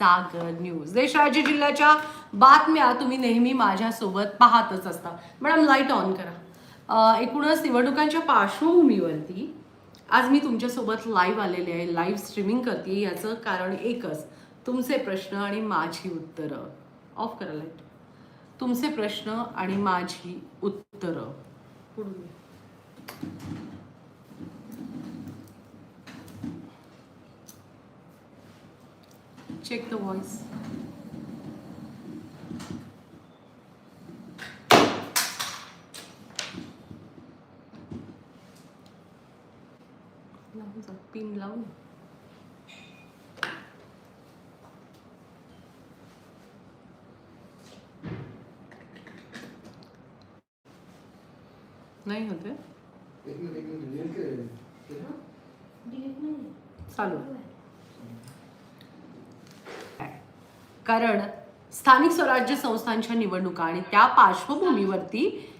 सागर news. देश जिल्ह्याच्या बातम्या तुम्ही नेहमी माझ्यासोबत पाहतच असता. मॅडम लाइट ऑन करा. एकूणच निवडणुकांच्या पार्श्वभूमीवरती आज मी तुमच्यासोबत लाईव्ह आलेले आहे. लाईव्ह स्ट्रीमिंग करते याचं कारण एकच तुमचे प्रश्न आणि माझी उत्तरं. ऑफ करा लाइट तुमचे प्रश्न आणि माझी उत्तरं. पुढून check the voice. लावून जा पिन लावून नाही होते? चालू कारण स्थानिक स्वराज्य संस्थांच्या निवडणुका आणि त्या पार्श्वभूमीवरती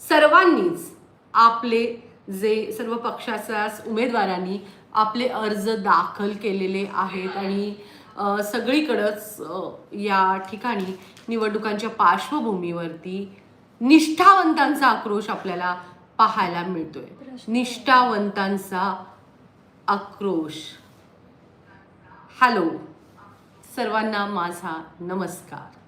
सर्वांनीच आपले जे सर्व पक्षाच्या उमेदवारांनी आपले अर्ज दाखल केलेले आहेत आणि सगळीकडंच या ठिकाणी निवडणुकांच्या पार्श्वभूमीवरती निष्ठावंतांचा आक्रोश आपल्याला पाहायला मिळतोय. निष्ठावंतांचा आक्रोश. हॅलो. सर्वांना माझा नमस्कार.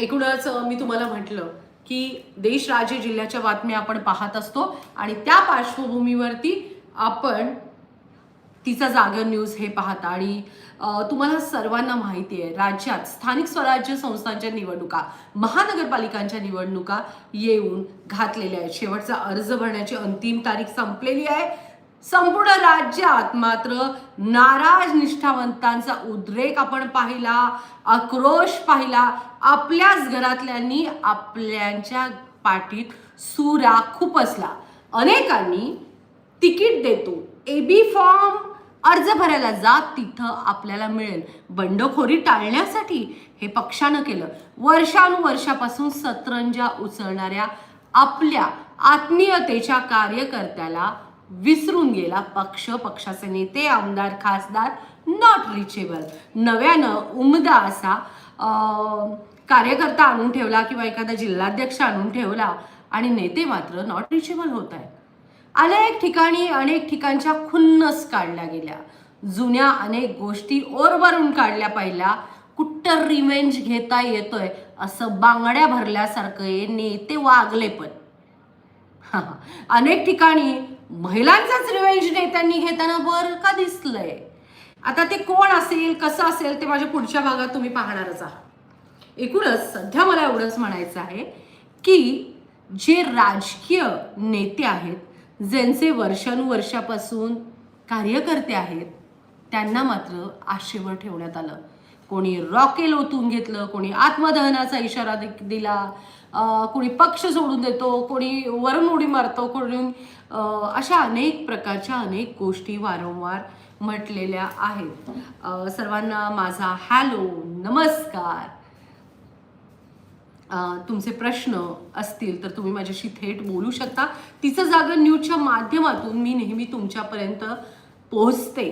एकूणच मी तुम्हाला म्हटलं की देश राज्य जिल्ह्याच्या बातम्या आपण पाहत असतो आणि त्या पार्श्वभूमीवरती आपण तिचा जागर न्यूज हे पाहता आणि तुम्हाला सर्वांना माहिती आहे राज्यात स्थानिक स्वराज्य संस्थांच्या निवडणुका महानगरपालिकांच्या निवडणुका येऊन घातलेल्या आहेत. शेवटचा अर्ज भरण्याची अंतिम तारीख संपलेली आहे. संपूर्ण राज्यात मात्र नाराज निष्ठावंतांचा उद्रेक आपण पाहिला आक्रोश पाहिला. आपल्याच घरातल्यांनी आपल्याच्या पाठीत सुरा खुपसला अनेकांनी तिकीट देतो. एबी फॉर्म अर्ज भरायला जात तिथं आपल्याला मिळेल. बंडखोरी टाळण्यासाठी हे पक्षानं केलं. वर्षानुवर्षापासून सतरंजा उचलणाऱ्या आपल्या आत्मीयतेच्या कार्यकर्त्याला विसरून गेला पक्ष पक्षाचे नेते आमदार खासदार नॉट रिचेबल नव्यानं उमदा असा कार्यकर्ता आणून ठेवला किंवा एखादा जिल्हाध्यक्ष आणून ठेवला आणि नेते मात्र नॉट रिचेबल होत आहेत. अनेक ठिकाणी अनेक ठिकाणच्या खुन्नस काढल्या गेल्या. जुन्या अनेक गोष्टी ओरभरून काढल्या पाहिल्या. कुठं रिवेंज घेता येतोय असं बांगड्या भरल्यासारखं हे नेते वागले पण. अनेक ठिकाणी महिलांचाच रिवेंज नेत्यांनी घेताना वर का दिसलंय? आता ते कोण असेल कसं असेल ते माझ्या पुढच्या भागात तुम्ही पाहणारच आहात. एकूणच सध्या मला एवढंच म्हणायचं आहे की जे राजकीय नेते आहेत ज्यांचे वर्षानुवर्षापासून कार्यकर्ते आहेत त्यांना मात्र आशेवर ठेवण्यात आलं. कोणी रॉकेल ओतून घेतलं कोणी आत्मदहनाचा इशारा दि- दिला कोणी पक्ष सोडून देतो कोणी वरून उडी मारतो कोणी अशा अनेक प्रकारच्या अनेक गोष्टी वारंवार म्हटलेल्या आहेत. सर्वांना माझा हॅलो नमस्कार. तुमचे प्रश्न असतील तर तुम्ही माझ्याशी थेट बोलू शकता. तिचं जागर न्यूजच्या माध्यमातून मी नेहमी तुमच्यापर्यंत पोहोचते.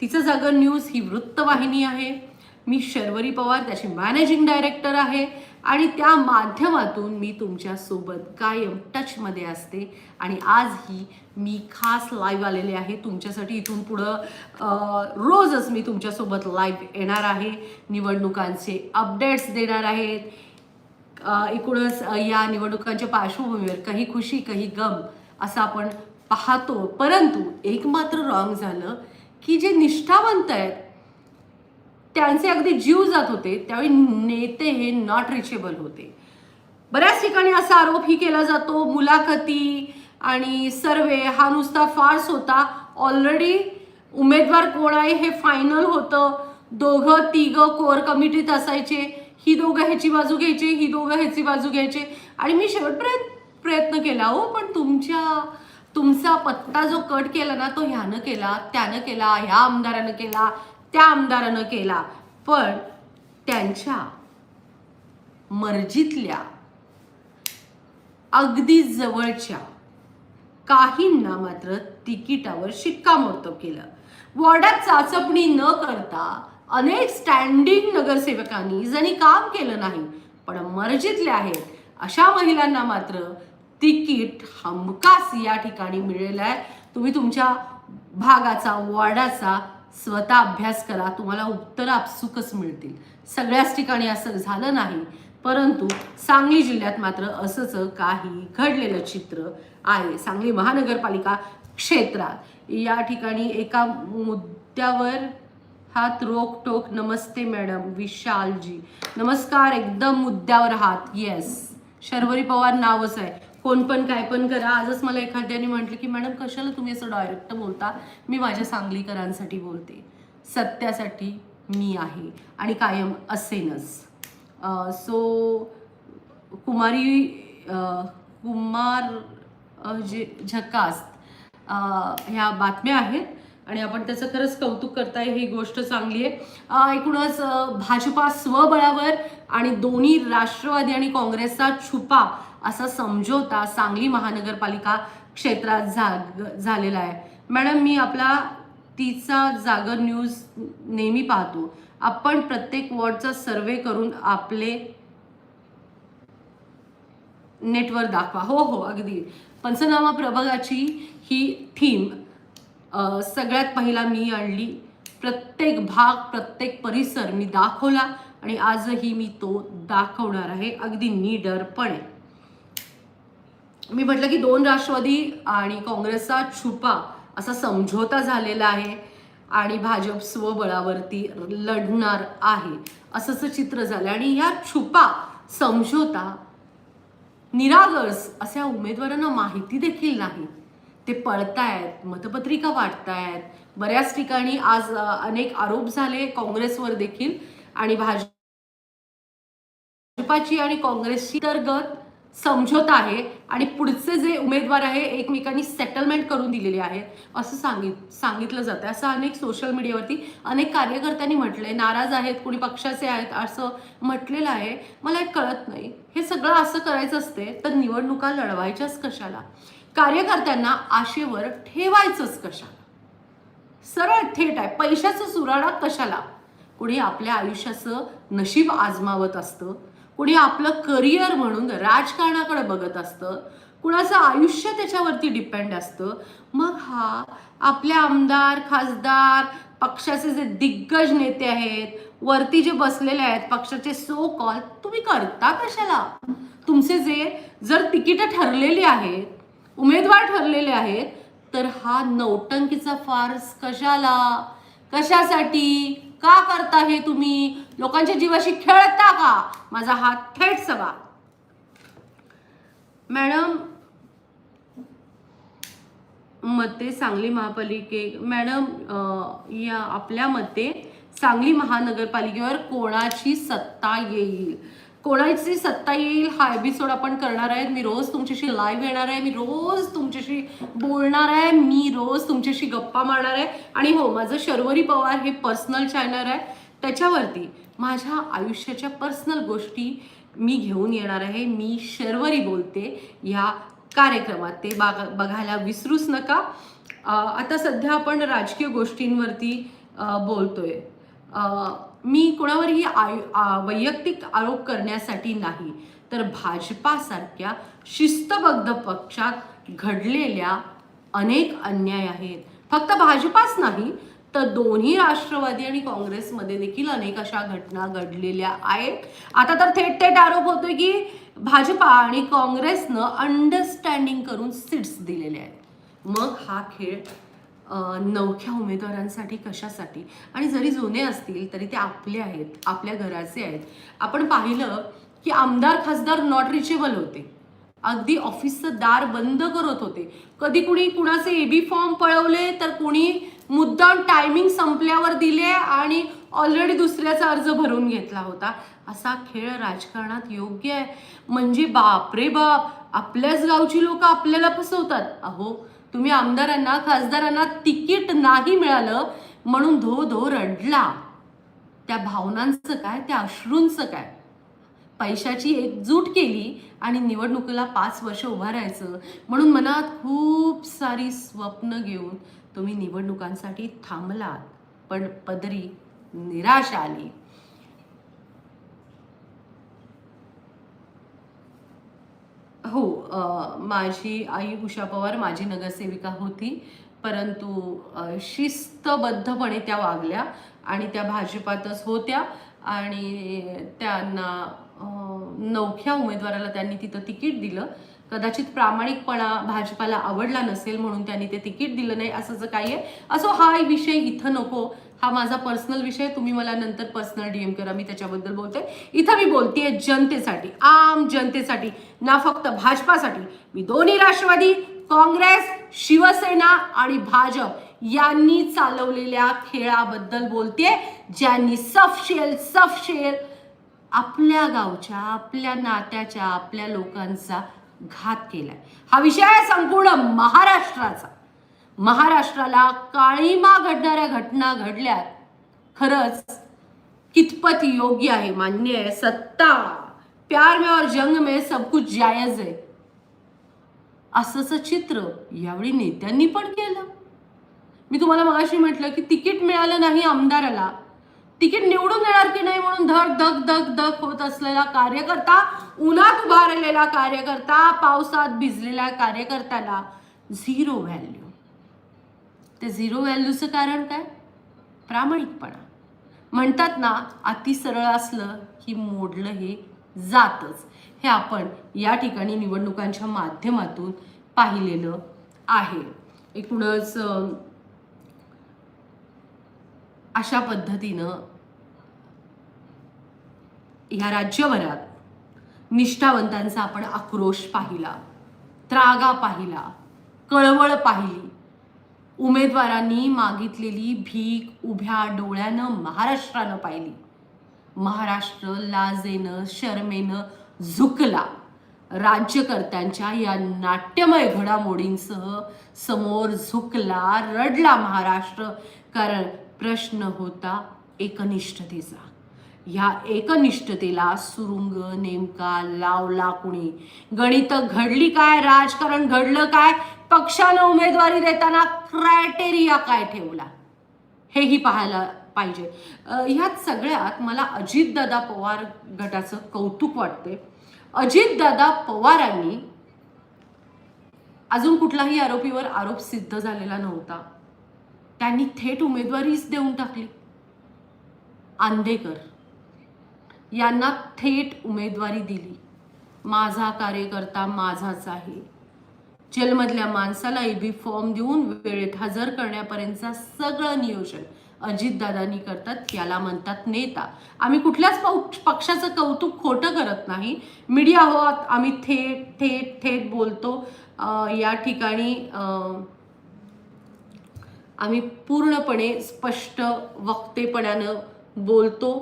तिचं जागर न्यूज ही वृत्तवाहिनी आहे. मी शर्वरी पवार त्याची मॅनेजिंग डायरेक्टर आहे आणि त्या माध्यमातून मी तुमच्यासोबत कायम टचमध्ये असते. आणि आजही मी खास लाईव्ह आलेले आहे. तुमच्यासाठी इथून पुढं रोजच मी तुमच्यासोबत लाईव्ह येणार आहे. निवडणुकांचे अपडेट्स देणार आहेत. एकूणच या निवडणुकांच्या पार्श्वभूमीवर काही खुशी काही गम असं आपण पाहतो. परंतु एक मात्र रॉंग झालं की जे निष्ठावंत आहेत त्यांचे अगदी जीव जात होते. त्यावेळी नेते हे नॉट रिचेबल होते. बऱ्याच ठिकाणी असा आरोप ही केला जातो मुलाखती आणि सर्वे हा नुसता फार्स होता. ऑलरेडी उमेदवार कोण आहे हे फायनल होतं. दोघं तिघं कोर कमिटीत असायचे. ही दोघं ह्याची बाजू घ्यायचे ही दोघं ह्याची बाजू घ्यायचे. आणि मी शेवटपर्यंत प्रयत्न केला हो पण तुमच्या तुमचा पत्ता जो कट केला ना तो ह्यानं केला त्यानं केला ह्या आमदारानं केला त्या आमदारानं केला. पण त्यांच्या मर्जीतल्या अगदी जवळच्या काहींना मात्र तिकिटावर शिक्कामोर्तब केलं. वॉर्डात चाचपणी न करता अनेक स्टँडिंग नगरसेवकांनी जणी काम केलं नाही पण मर्जीतले आहेत अशा महिलांना मात्र तिकीट हमखास या ठिकाणी मिळेल आहे तुम्ही तुमच्या भागाचा वॉर्डाचा स्वतः अभ्यास करा तुम्हाला उत्तर आपसुकच मिळतील. सगळ्याच ठिकाणी असं झालं नाही परंतु सांगली जिल्ह्यात मात्र असंच काही घडलेलं चित्र आहे. सांगली महानगरपालिका क्षेत्रात या ठिकाणी एका मुद्द्यावर हात रोक टोक नमस्ते मॅडम विशालजी. नमस्कार एकदम मुद्द्यावर हात. येस शर्वरी पवार नावच आहे. कोण पण काय पण करा. आजच मला एखाद्याने म्हटलं की मॅडम कशाला तुम्ही असं डायरेक्ट बोलता? मी माझ्या सांगलीकरांसाठी बोलते. सत्यासाठी मी आहे आणि कायम असेनच. सो कुमारी कुमार जे झकास ह्या बातम्या आहेत. आणि आपण त्याचं खरंच कौतुक करताय ही गोष्ट चांगली आहे. एकूणच भाजपा स्वबळावर आणि दोन्ही राष्ट्रवादी आणि काँग्रेसचा छुपा असा समझोता सांगली महानगरपालिका क्षेत्रात झा झालेला आहे. मॅडम मी आपला तिचा जागर न्यूज नेहमी पाहतो. आपण प्रत्येक वॉर्डचा सर्वे करून आपले नेटवर दाखवा. हो हो अगदी. पंचनामा प्रभागाची ही थीम सगळ्यात पहिला मी आणली. प्रत्येक भाग प्रत्येक परिसर मी दाखवला आणि आजही मी तो दाखवणार आहे. अगदी निडरपणे. मी म्हटलं की दोन राष्ट्रवादी आणि काँग्रेसचा छुपा असा समझोता झालेला आहे आणि भाजप स्वबळावरती लढणार आहे. असंच चित्र झालं आणि ह्या छुपा समझोता निरागस अशा उमेदवारांना माहिती देखील नाही. ते पळतायत मतपत्रिका वाटतायत बऱ्याच ठिकाणी आज अनेक आरोप झाले काँग्रेसवर देखील आणि भाजपाची आणि काँग्रेसची अंतर्गत समझोता आहे आणि पुढचे जे उमेदवार आहे एकमेकांनी सेटलमेंट करून दिलेले आहे असं सांगित सांगितलं जातं असं अनेक सोशल मीडियावरती अनेक कार्यकर्त्यांनी म्हटलंय नाराज आहेत कोणी पक्षाचे आहेत असं म्हटलेलं आहे. मला एक कळत नाही. हे सगळं असं करायचं असते तर निवडणुका लढवायच्याच कशाला? कार्यकर्त्यांना आशेवर ठेवायचंच कशाला? सरळ थेट आहे. पैशाचं सुराडा कशाला? कुणी आपल्या आयुष्याचं नशीब आजमावत असतं. कुणी आपलं करिअर म्हणून राजकारणाकडे बघत असतं. कुणाचं आयुष्य त्याच्यावरती डिपेंड असतं. मग हा आपले आमदार खासदार पक्षाचे जे दिग्गज नेते आहेत वरती जे बसलेले आहेत पक्षाचे सो कॉल तुम्ही करता कशाला? तुमचे जे जर तिकीटं ठरलेली आहेत उमेदवार ठरलेले आहेत तर हा नौटंकीचा फार्स कशाला? कशासाठी? का करता हे तुम्ही? लोकांच्या जीवाशी खेळता का? माझा हात थेट सवा मॅडम मते सांगली महापालिके मॅडम या आपल्या मते सांगली महानगरपालिकेवर कोणाची सत्ता येईल? कोणाची सत्ता येईल हा एपिसोड आपण करणार आहे मी रोज तुमच्याशी लाईव्ह येणार आहे. मी रोज तुमच्याशी बोलणार आहे. मी रोज तुमच्याशी गप्पा मारणार आहे. आणि हो माझं शर्वरी पवार हे पर्सनल चॅनल आहे. त्याच्यावरती माझ्या आयुष्याच्या पर्सनल गोष्टी मी घेऊन येणार आहे. मी शर्वरी बोलते या कार्यक्रमात. ते बाग बघायला विसरूच नका. आता सध्या आपण राजकीय गोष्टींवरती बोलतोय. मी कोणावरही आय वैयक्तिक आरोप करण्यासाठी नाही तर भाजपासारख्या शिस्तबद्ध पक्षात घडलेल्या अनेक अन्याय आहेत. फक्त भाजपाच नाही तर दोन्ही राष्ट्रवादी आणि काँग्रेसमध्ये देखील अनेक अशा घटना घडलेल्या आहेत. आता तर थेट थेट आरोप होतोय की भाजपा आणि काँग्रेसनं अंडरस्टँडिंग करून सीट्स दिलेल्या आहेत. मग हा खेळ नवख्या उमेदवारांसाठी कशासाठी? आणि जरी जुने असतील तरी ते आपले आहेत आपल्या घराचे आहेत. आपण पाहिलं की आमदार खासदार नॉट रिचेबल होते. अगदी ऑफिसचं दार बंद करत होते. कधी कुणी कुणाचे एबी फॉर्म पळवले तर कुणी मुद्दाम टायमिंग संपल्यावर दिले आणि ऑलरेडी दुसऱ्याचा अर्ज भरून घेतला होता. असा खेळ राजकारणात योग्य आहे. म्हणजे बापरे बाप आपल्याच गावची लोक आपल्याला फसवतात. अहो तुम्ही आमदारांना खासदारांना तिकीट नाही मिळालं म्हणून धो धो रडला. त्या भावनांचं काय? त्या अश्रूंचं काय? पैशाची एकजूट केली आणि निवडणुकीला पाच वर्ष उभा राहायचं म्हणून मनात खूप सारी स्वप्न घेऊन तुम्ही निवडणुकांसाठी थांबलात. पण पदरी निराशा आली. हो माझी आई उषा पवार माझी नगरसेविका होती परंतु शिस्तबद्धपणे त्या वागल्या आणि त्या भाजपातच होत्या आणि त्यांना नवख्या उमेदवाराला त्यांनी तिथं तिकीट दिलं. कदाचित प्रामाणिकपणा भाजपाला आवडला नसेल म्हणून त्यांनी ते तिकीट दिलं नाही असं जर काही आहे. असो हा विषय इथं नको. हा माझा पर्सनल विषय तुम्ही मला नंतर पर्सनल डीएम करा. मी त्याच्याबद्दल बोलते. इथं मी बोलतेय जनतेसाठी आम जनतेसाठी ना फक्त भाजपासाठी. मी दोन्ही राष्ट्रवादी काँग्रेस शिवसेना आणि भाजप यांनी चालवलेल्या खेळाबद्दल बोलते ज्यांनी सफशेल सफशेल आपल्या गावच्या आपल्या नात्याच्या आपल्या लोकांचा घात केलाय. हा विषय आहे संपूर्ण महाराष्ट्राचा. महाराष्ट्राला काळीमा घडणाऱ्या घटना घडल्यात खरंच कितपत योग्य आहे मान्य आहे. सत्ता प्यार में और जंग में सब कुछ जायज आहे. असंच चित्र यावेळी नेत्यांनी पण केलं. मी तुम्हाला मगाशी म्हटलं की तिकीट मिळालं नाही आमदाराला. तिकीट निवडून देणार की नाही म्हणून धक धक धक धक होत असलेला कार्यकर्ता उन्हात उभारलेला कार्यकर्ता पावसात भिजलेल्या कार्यकर्त्याला झिरो व्हॅल्यू ते झिरो व्हॅल्यूचं कारण काय? प्रामाणिकपणा. म्हणतात ना अति सरळ असलं की मोडलं हे जातच. हे आपण या ठिकाणी निवडणुकांच्या माध्यमातून पाहिलेलं आहे. एकूणच अशा पद्धतीनं ह्या राज्यभरात निष्ठावंतांचा आपण आक्रोश पाहिला त्रागा पाहिला कळवळ पाहिली. उमेदवारांनी मागितलेली भीक उभ्या डोळ्यानं महाराष्ट्रानं पाहिली. महाराष्ट्र लाजेनं शर्मेनं झुकला. राज्यकर्त्यांच्या या नाट्यमय घडामोडींसह समोर झुकला रडला महाराष्ट्र. कारण प्रश्न होता एकनिष्ठतेचा. ह्या एकनिष्ठतेला सुरुंग नेमका लावला कुणी? गणित घडली काय? राजकारण घडलं काय? पक्षानं उमेदवारी देताना क्रायटेरिया काय ठेवला? हेही पाहायला पाहिजे. ह्यात सगळ्यात मला अजितदादा पवार गटाचं कौतुक वाटते अजितदादा पवारांनी अजून कुठलाही आरोपीवर आरोप सिद्ध झालेला नव्हता. त्यांनी थेट उमेदवारीच देऊन टाकली. आंदेकर. यांना थेट उमेदवारी दिली. माझा कार्यकर्ता माझाच आहे. जेलमधल्या माणसाला एबी फॉर्म देऊन वेळेत हजर करण्यापर्यंतचं सगळं नियोजन अजितदादांनी करतात याला म्हणतात नेता. आम्ही कुठल्याच पक्षाचं कौतुक खोटं करत नाही. मीडिया हो आम्ही थेट थेट थेट बोलतो. या ठिकाणी आम्ही पूर्णपणे स्पष्ट वक्तेपणानं बोलतो.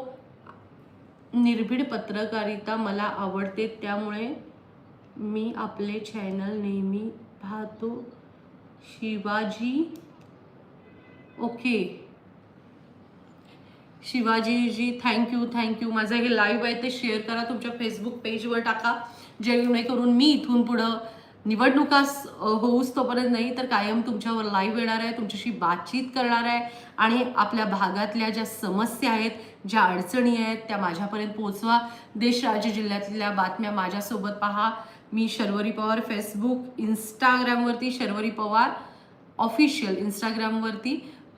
निर्भीड पत्रकारिता मला आवडते त्यामुळे मी आपले चॅनल नेहमी पाहतो. Shivaji okay Shivajiji thank you thank you माझं हे लाईव्ह आहे ते शेअर करा तुमच्या फेसबुक पेजवर टाका. जेणेकरून मी इथून पुढं निवडणुकास होऊच तोपर्यंत नाही तर कायम तुमच्यावर लाईव्ह येणार आहे तुमच्याशी बातचीत करणार आहे आणि आपल्या भागातल्या ज्या समस्या आहेत ज्या अडचणी आहेत त्या माझ्यापर्यंत पोहोचवा. देश राज्य जिल्ह्यातल्या बातम्या माझ्यासोबत पहा. मी शर्वरी पवार फेसबुक इंस्टाग्रामवरती शर्वरी पवार ऑफिशियल इंस्टाग्रामवरती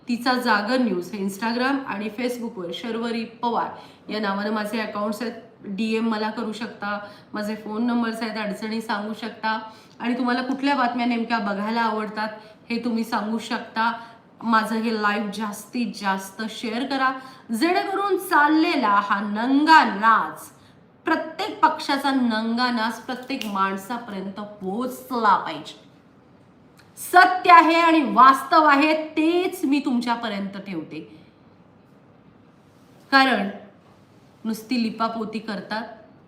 तिचा जागर न्यूज हे इंस्टाग्राम आणि फेसबुकवर शर्वरी पवार या नावानं माझे अकाउंट्स आहेत. डी एम मला करू शकता. माझे फोन नंबर्स आहेत अडचणी सांगू शकता. आणि तुम्हाला कुठल्या बातम्या नेमक्या बघायला आवडतात हे तुम्ही सांगू शकता. माझं हे लाईव्ह जास्तीत जास्त शेअर करा. जेणेकरून चाललेला हा नंगा नाच प्रत्येक पक्षाचा नंगा नाच प्रत्येक माणसापर्यंत पोहोचला पाहिजे. सत्य आहे आणि वास्तव आहे तेच मी तुमच्यापर्यंत ठेवते. कारण नुसती लिपापोती करतात.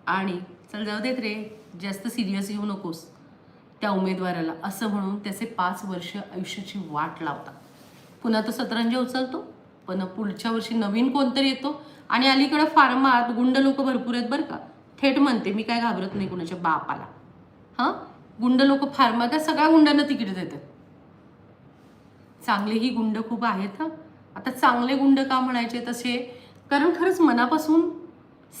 आणि चल जाऊ देत रे जास्त सिरियस येऊ नकोस त्या उमेदवाराला. असं म्हणून त्याचे पाच वर्ष आयुष्याची वाट लावतात. पुन्हा तो सतरंज उचलतो. पण पुढच्या वर्षी नवीन कोणतरी येतो. आणि अलीकडे फार्मात गुंड लोक भरपूर आहेत बरं का. थेट म्हणते मी काय घाबरत नाही कुणाच्या बापाला. हां? गुंड लोक फार्मा त्या सगळ्या गुंडांना तिकीट देतात. चांगलेही गुंड खूप आहेत हां. आता चांगले गुंड का म्हणायचे तसे? कारण खरंच मनापासून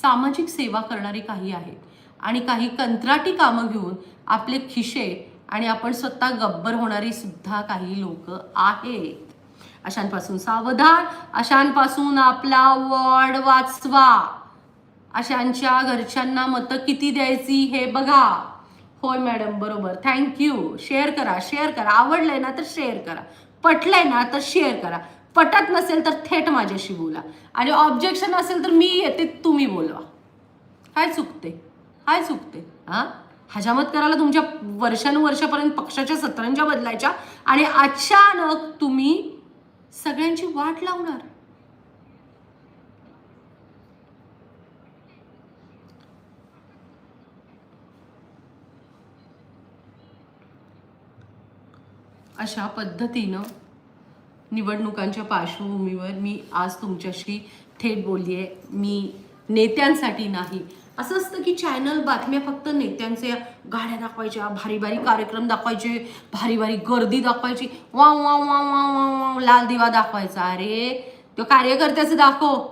सामाजिक सेवा करणारे काही आहेत. आणि काही कंत्राटी कामं घेऊन आपले खिशे आणि आपण स्वतः गब्बर होणारी सुद्धा काही लोक आहेत. अशांपासून सावधान अशांपासून आपला वॉर्ड वाचवा. अशांच्या घरच्यांना मतं किती द्यायची हे बघा. होय मॅडम बरोबर. थँक्यू शेअर करा शेअर करा. आवडलंय ना तर शेअर करा. पटलंय ना तर शेअर करा. पटत नसेल तर थेट माझ्याशी बोला. आणि ऑब्जेक्शन असेल तर मी येते तुम्ही बोलवा. काय चुकते. काय चुकते. हां? हजामत करायला तुमच्या वर्षानुवर्षापर्यंत पक्षाच्या सत्रांच्या बदलायच्या आणि अचानक तुम्ही सगळ्यांची वाट लावणार. अशा पद्धतीनं निवडणुकांच्या पार्श्वभूमीवर मी आज तुमच्याशी थेट बोलली आहे मी नेत्यांसाठी नाही. असं असतं की चॅनल बातम्या फक्त नेत्यांचे गाड्या दाखवायच्या भारी भारी कार्यक्रम दाखवायचे भारी भारी गर्दी दाखवायची वा वा वा वा वा वा लाल दिवा दाखवायचा. अरे तो कार्यकर्त्याचं दाखव.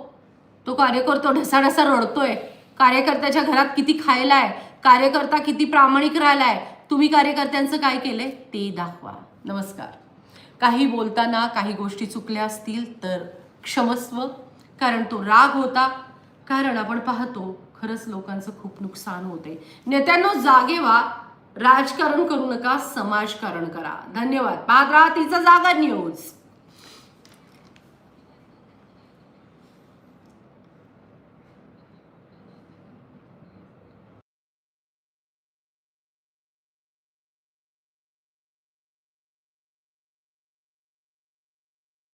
तो कार्यकर्ता ढसाढसा रडतोय. कार्यकर्त्याच्या घरात किती खायला आहे कार्यकर्ता किती प्रामाणिक राहिलाय? तुम्ही कार्यकर्त्यांचं काय केलंय? ते दाखवा. नमस्कार. काही बोलताना काही गोष्टी चुकल्या असतील तर क्षमस्व कारण तो राग होता. कारण आपण पाहतो खरंच लोकांचं खूप नुकसान होते. नेत्यांनो जागे व्हा. राजकारण करू नका समाजकारण करा. धन्यवाद. पाहत राहा तिचा जागा न्यूज.